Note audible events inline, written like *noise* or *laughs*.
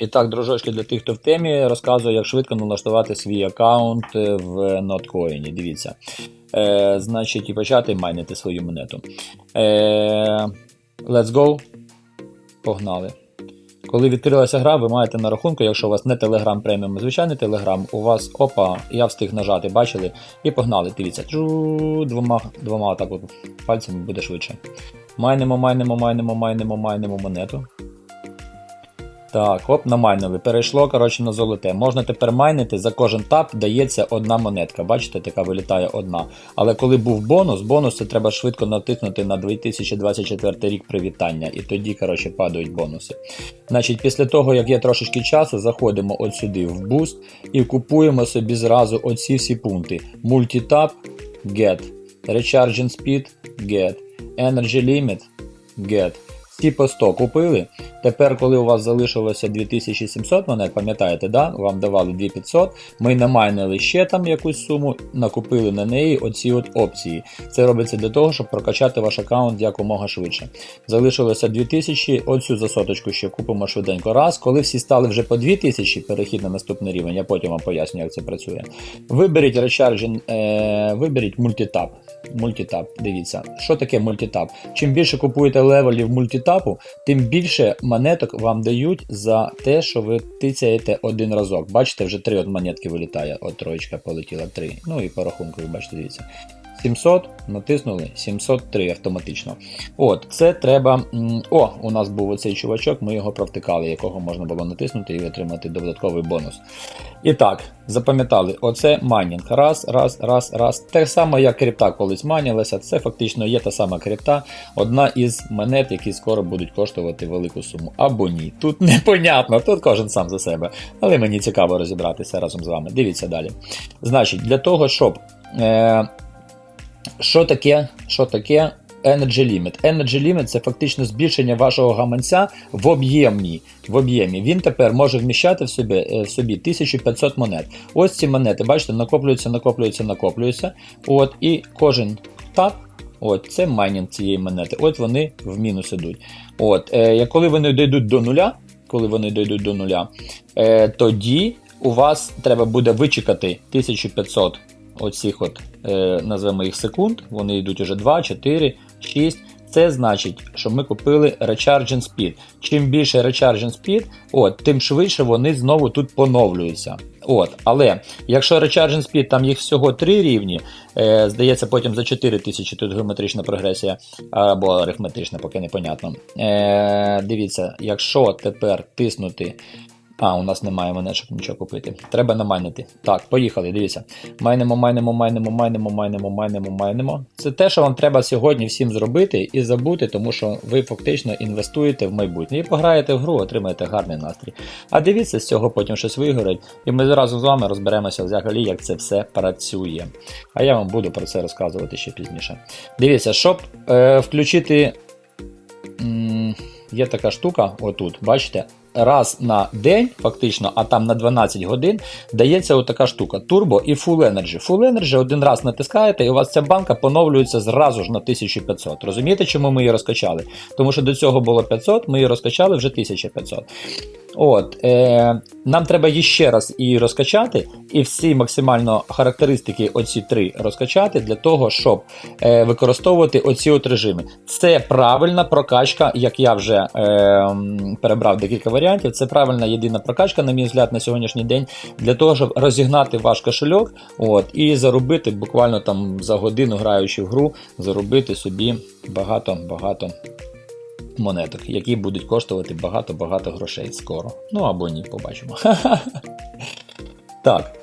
І так, дружочки, для тих, хто в темі, розказую, як швидко налаштувати свій аккаунт в Notcoin. Дивіться. Е, значить, і почати майнити свою монету. Е, let's go. Погнали. Коли відкрилася гра, ви маєте на рахунку, якщо у вас не Telegram преміум, звичайний Telegram, у вас опа, я встиг нажати, бачили, і погнали. Дивіться, Джу, двома, двома так от пальцями буде швидше. Майнимо, майнимо, майнимо, майнимо, майнимо монету. Так, оп, намайнили. Перейшло, коротше, на золоте. Можна тепер майнити, за кожен тап дається одна монетка. Бачите, така вилітає одна. Але коли був бонус, бонус це треба швидко натиснути на 2024 рік привітання. І тоді, коротше, падають бонуси. Значить, після того, як є трошечки часу, заходимо от сюди в буст і купуємо собі зразу оці всі пункти: Multitap, Get, Recharging Speed, Get, Energy Limit, Get. Всі по 100 купили. Тепер, коли у вас залишилося 2700 монет, пам'ятаєте, да? вам давали 2500, ми намайнили ще там якусь суму, накупили на неї оці от опції. Це робиться для того, щоб прокачати ваш аккаунт якомога швидше. Залишилося 2000, оцю за соточку ще купимо швиденько раз. Коли всі стали вже по 2000, перехід на наступний рівень, я потім вам поясню, як це працює. Виберіть Recharging, е, виберіть мультитап. Мультитап, дивіться, що таке мультитап? Чим більше купуєте левелів мультитапу, тим більше монеток вам дають за те, що ви тицяєте один разок. Бачите, вже три от монетки вилітає, от троєчка полетіла три. Ну і по рахунку, ви бачите, дивіться. 700 натиснули 703 автоматично. От, це треба. О, у нас був оцей чувачок, ми його провтикали, якого можна було натиснути і отримати додатковий бонус. І так, запам'ятали, оце майнінг. Раз, раз, раз, раз. Те саме, як крипта колись майнилася, це фактично є та сама крипта, одна із монет, які скоро будуть коштувати велику суму. Або ні. Тут *laughs* непонятно, тут кожен сам за себе. Але мені цікаво розібратися разом з вами. Дивіться далі. Значить, для того, щоб. Е- що таке, що таке Energy Limit? Energy Limit це фактично збільшення вашого гаманця в об'ємі. В об'ємі. Він тепер може вміщати в собі, е, в собі 1500 монет. Ось ці монети, бачите, накоплюються, накоплюються, накоплюються. От, і кожен тап. От, це майнінг цієї монети. От вони в мінус ідуть. От, е, коли вони дійдуть до нуля, коли вони дійдуть до нуля, е, тоді у вас треба буде вичекати 1500 оцих от, е, назвемо їх секунд, вони йдуть уже 2, 4, 6. Це значить, що ми купили Recharging Speed. Чим більше Recharging Speed, от, тим швидше вони знову тут поновлюються. От, Але якщо Recharging Speed, там їх всього 3 рівні, е, здається, потім за 4000 тут геометрична прогресія або арифметична, поки непонятно. Е, дивіться, якщо тепер тиснути а, у нас немає монеток нічого купити. Треба намайнити. Так, поїхали, дивіться. Майнимо, майнимо, майнимо, майнимо, майнимо, майнимо, майнимо. Це те, що вам треба сьогодні всім зробити і забути, тому що ви фактично інвестуєте в майбутнє. І пограєте в гру, отримаєте гарний настрій. А дивіться, з цього потім щось вигорить. І ми разом з вами розберемося взагалі, як це все працює. А я вам буду про це розказувати ще пізніше. Дивіться, щоб е, включити. Є така штука, отут, бачите, раз на день, фактично, а там на 12 годин, дається отака штука Turbo і Full Energy. Full Energy один раз натискаєте, і у вас ця банка поновлюється зразу ж на 1500. Розумієте, чому ми її розкачали? Тому що до цього було 500, ми її розкачали вже 1500. От, е, Нам треба її ще раз її розкачати, і всі максимально характеристики, оці три розкачати для того, щоб е, використовувати оці от режими. Це правильна прокачка, як я вже е, перебрав декілька варіантів. Це правильна єдина прокачка, на мій взгляд, на сьогоднішній день, для того, щоб розігнати ваш кошельок от, і заробити буквально там за годину граючи в гру, заробити собі багато-багато монеток, які будуть коштувати багато-багато грошей скоро. Ну або ні, побачимо. *laughs* Так,